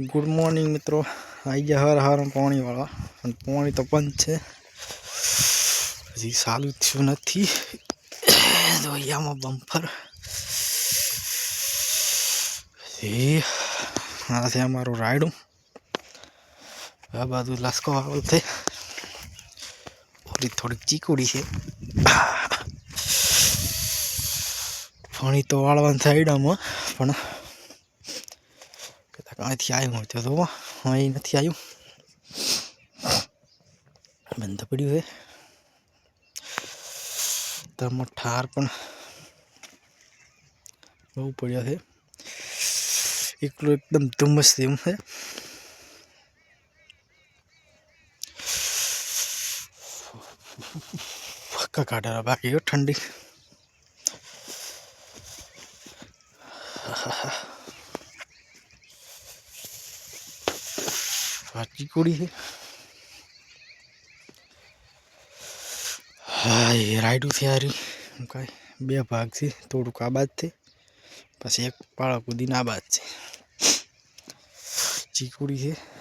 Good morning મિત્રો. આવી ગયા હર હર પાણીવાળા. અને પાણી તો બંધ છે. હજી સારું થયું નથી. તો બમ્પર એ આ છે અમારું રાયડું. આ બાજુ લસકો આવેલ છે. થોડી થોડીક ચીકુડી છે. પાણી તો વાળવાનું સાઈડમાં પણ અહીંથી આવ્યું હોય તો તો અહીં નથી આવ્યું બંધ પડ્યું છે તરમાં ઠાર પણ બહુ પડ્યો છે એકલું એકદમ ધુમ્મસ જેવું છે ફક્કા કાઢેલા બાકી હો ઠંડી સાચી કોડી છે. હા, એ રાયડું છે હારી. કાંઈ, બે ભાગ છે, થોડુંક આ બાદ છે. પછી એક પાળા કુદીને આ બાદ છે. ચીકુડી છે.